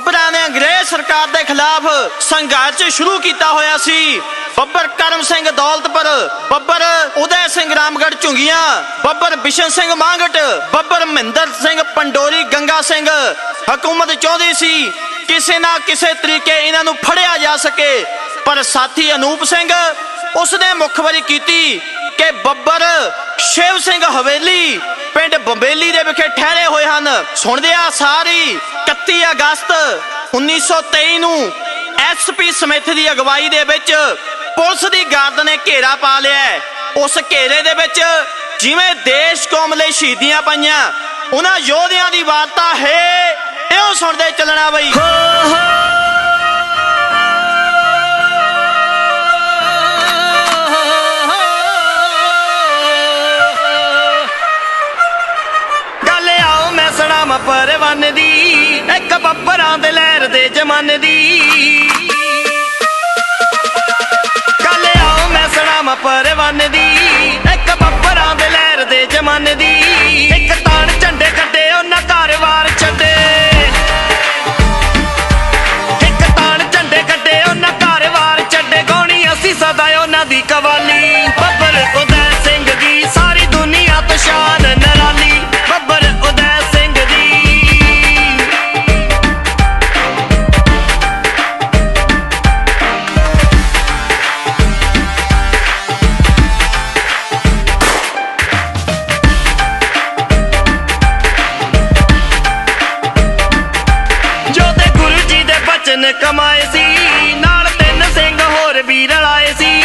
ਬੱਬਰਾਂ ਨੇ ਅੰਗਰੇਜ਼ ਸਰਕਾਰ ਦੇ ਖਿਲਾਫ ਸੰਘਰਸ਼ ਸ਼ੁਰੂ ਕੀਤਾ ਹੋਇਆ ਸੀ। ਬੱਬਰ ਕਰਮ ਸਿੰਘ ਦੌਲਤਪੁਰ ਬੱਬਰ ਉਦੈ ਸਿੰਘ ਰਾਮਗੜ੍ਹ ਝੁੰਗੀਆਂ, ਬੱਬਰ ਬਿਸ਼ਨ ਸਿੰਘ ਮਾਂਗਟ, ਬੱਬਰ ਮਹਿੰਦਰ ਸਿੰਘ ਪੰਡੋਰੀ ਗੰਗਾ ਸਿੰਘ ਹਕੂਮਤ ਚਾਹੁੰਦੀ ਸੀ ਕਿਸੇ ਨਾ ਕਿਸੇ ਤਰੀਕੇ ਇਹਨਾਂ ਨੂੰ ਫੜਿਆ ਜਾ ਸਕੇ। ਪਰ ਸਾਥੀ ਅਨੂਪ ਸਿੰਘ ਉਸਨੇ ਮੁਖਬਰੀ ਕੀਤੀ ਕਿ ਬੱਬਰ ਸ਼ਿਵ ਸਿੰਘ ਹਵੇਲੀ, ਪਿੰਡ ਬੰਬੇਲੀ ਦੇ ਵਿਖੇ ਠਹਿਰੇ ਹੋਏ ਹਨ। ਸੁਣਦੇ ਆ ਸਾਰੀ 31 ਅਗਸਤ 1923 ਨੂੰ ਐਸਪੀ ਸਮਿਥ ਦੀ ਅਗਵਾਈ ਦੇ ਵਿੱਚ ਪੁਲਿਸ ਦੀ ਗਾਰਦ ਨੇ ਘੇਰਾ ਪਾ ਲਿਆ ਉਸ ਘੇਰੇ ਦੇ ਵਿੱਚ ਜਿਵੇਂ ਦੇਸ਼ ਕੌਮ ਲਈ ਸ਼ਹੀਦੀਆਂ ਪਾਈਆਂ, ਉਹਨਾਂ ਯੋਧਿਆਂ ਦੀ ਵਾਰਤਾ ਹੈ। ਇਹੋ ਸੁਣਦੇ ਚੱਲਣਾ ਬਈ। ਗੱਲ ਪਰਵਾਨ ਦੀ, ਇੱਕ ਬੱਬਰਾਂ ਦੇ ਲਹਿਰ ਦੇ ਜਮਾਨੇ ਦੀ। ਗੱਲ ਆਓ ਮੈਂ ਸੁਣਾਵਾਂ ਪਰਵਾਨ ਦੀ, ਇੱਕ ਬੱਬਰਾਂ ਦੇ ਲਹਿਰ ਦੇ ਜਮਾਨੇ ਦੀ। ਇੱਕ ਤਾਣ ਝੰਡੇ ਕੱਢੇ ਉਹਨਾਂ ਘਰ-ਬਾਰ ਛੱਡੇ। ਇੱਕ ਤਾਣ ਝੰਡੇ ਕੱਢੇ ਉਹਨਾਂ ਘਰ-ਬਾਰ ਛੱਡੇ। ਗਾਉਣੀ ਅਸੀਂ ਸਦਾ ਉਹਨਾਂ ਦੀ ਕਵਾਲੀ। ਜੀ ਕਮਾਏ ਸੀ, ਨਾਲ ਤਿੰਨ ਸਿੰਘ ਹੋਰ ਵੀ ਰਲਾਏ ਸੀ।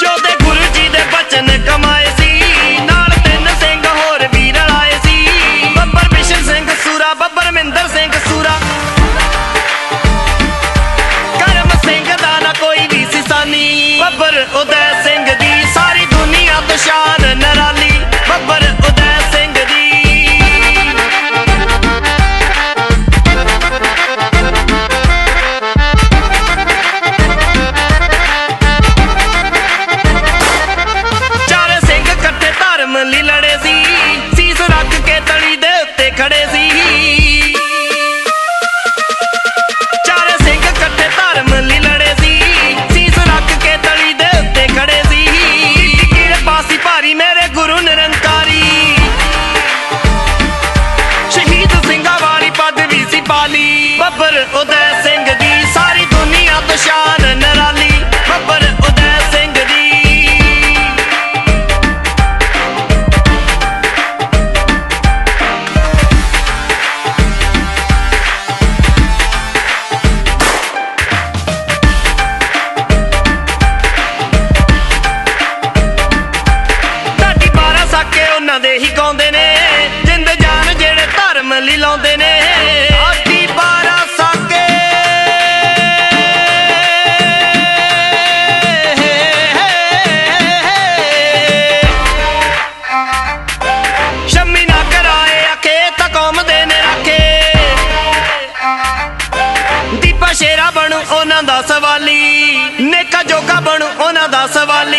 ਜੋ ਤੇ ਗੁਰੂ ਜੀ ਦੇ ਬਚਨ ਕਮਾਏ ਸੀ, ਨਾਲ ਤਿੰਨ ਸਿੰਘ ਹੋਰ ਵੀ ਰਲਾਏ ਸੀ। ਬੱਬਰ ਬਿਸ਼ਨ ਸਿੰਘ ਸੂਰਾ, ਬੱਬਰ ਮਹਿੰਦਰ ਸਿੰਘ ਸੂਰਾ। ਕਰਮ ਸਿੰਘ ਦਾ ਨਾ ਕੋਈ ਵੀ ਸਿਸਾਨੀ। ਬੱਬਰ ਉਦੈ ਸਿੰਘ ਦੀ ਸਾਰੀ ਦੁਨੀਆ ਤੋਂ ਸ਼ਾਨ ਨਰਾਲੀ ਪਾਲੀ ਬੱਬਰ ਉਦੈ ਸਿੰਘ ਦੀ ਸਾਰੀ ਦੁਨੀਆ ਤੋਂ ਸ਼ਾਨ ਨਰਾਲੀ ਸਵਾਲੀ ਨੇਕਾ ਜੋਗਾ ਬਣੂ ਉਹਨਾਂ ਦਾ ਸਵਾਲੀ